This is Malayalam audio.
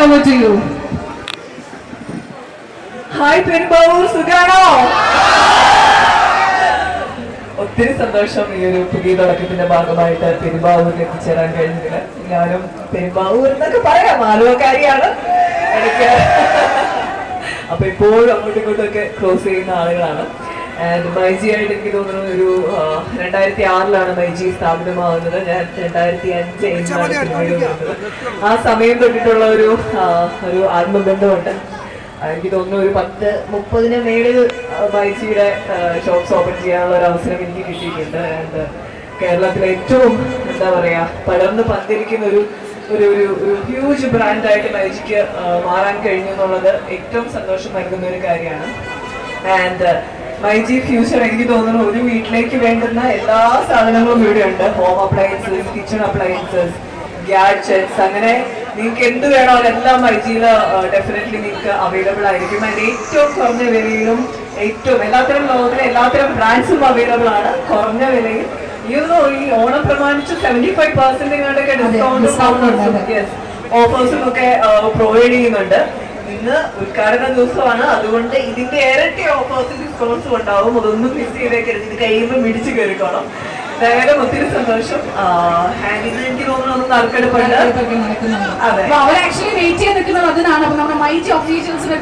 hand over to you. Hi സുഖാണോ? ഒത്തിരി സന്തോഷം ഈ ഒരു പുതിയ തുടക്കത്തിന്റെ ഭാഗമായിട്ട് പെരുമ്പാവൂരിൽ എത്തിച്ചേരാൻ കഴിഞ്ഞതിൽ ഞാനും പെരുമ്പാവൂർ എന്നൊക്കെ പറയാം. ആലുവക്കാരിയാണ്. എനിക്ക് അപ്പൊ ഇപ്പോഴും അങ്ങോട്ടും ഇങ്ങോട്ടും ഒക്കെ ക്രോസ് ചെയ്യുന്ന ആളുകളാണ്. ആൻഡ് മൈജി ആയിട്ട് എനിക്ക് തോന്നുന്നു ഒരു രണ്ടായിരത്തി ആറിലാണ് മൈജി സ്ഥാപിതമാകുന്നത്. ഞാൻ രണ്ടായിരത്തി അഞ്ച് ആ സമയം തൊട്ടിട്ടുള്ള ഒരു ഒരു ആത്മബന്ധമുണ്ട്. എനിക്ക് തോന്നുന്നു ഒരു പത്ത് മുപ്പതിന് മേളിൽ മൈജിയുടെ ഷോപ്സ് ഓപ്പൺ ചെയ്യാനുള്ള ഒരു അവസരം എനിക്ക് കിട്ടിയിട്ടുണ്ട്. ആൻഡ് കേരളത്തിലെ ഏറ്റവും എന്താ പറയാ പടർന്ന് പന്തിരിക്കുന്ന ഒരു ഒരു ഒരു ഒരു ഹ്യൂജ് ബ്രാൻഡായിട്ട് മൈജിക്ക് മാറാൻ കഴിഞ്ഞു എന്നുള്ളത് ഏറ്റവും സന്തോഷം നൽകുന്ന ഒരു കാര്യമാണ്. ആൻഡ് മൈജി ഫ്യൂച്ചർ എനിക്ക് തോന്നുന്നു ഒരു വീട്ടിലേക്ക് വേണ്ടുന്ന എല്ലാ സാധനങ്ങളും ഇവിടെ ഉണ്ട് home appliances kitchen appliances gadgets അങ്ങനെ നിങ്ങൾക്ക് എന്ത് വേണോ അതെല്ലാം മൈജിയിൽ ഡെഫിനറ്റ്ലി നിങ്ങൾക്ക് അവൈലബിൾ ആയിരിക്കും. അതിന്റെ ഏറ്റവും കുറഞ്ഞ വിലയിലും ഏറ്റവും എല്ലാത്തരം ലോകത്തിലെ എല്ലാത്തരം ബ്രാൻഡ്സും അവൈലബിൾ ആണ്. കുറഞ്ഞ വിലയിൽ. ഈ ഈ ഓണം പ്രമാണിച്ച് സെവന്റി ഫൈവ് പെർസെന്റ് ഡിസ്കൗണ്ടും ഓഫേഴ്സും ഒക്കെ പ്രൊവൈഡ് ചെയ്യുന്നുണ്ട്. ഇന്ന് ഉദ്ഘാടന ദിവസമാണ്. അതുകൊണ്ട് ഇതിന്റെ ഇരട്ടി ഓഫേഴ്സ് ഡിസ്കൗണ്ട്സും ഉണ്ടാവും. അതൊന്നും മിസ് ചെയ്തേക്കരുത്. ഇത് കഴിയുമ്പോൾ മിടിച്ചു കയറിക്കോണം ഒത്തിരി സന്തോഷം. ഹാൻഡിന് എനിക്ക് തോന്നുന്നു ഒന്ന് നറുക്കെടുപ്പുണ്ട് അവർ ആക്ച്വലി വെയിറ്റ് ചെയ്ത് നിൽക്കുന്നത് അതിനാണ്. അപ്പൊ നമ്മുടെ മൈറ്റ് ഒഫീഷ്യൽസിനെ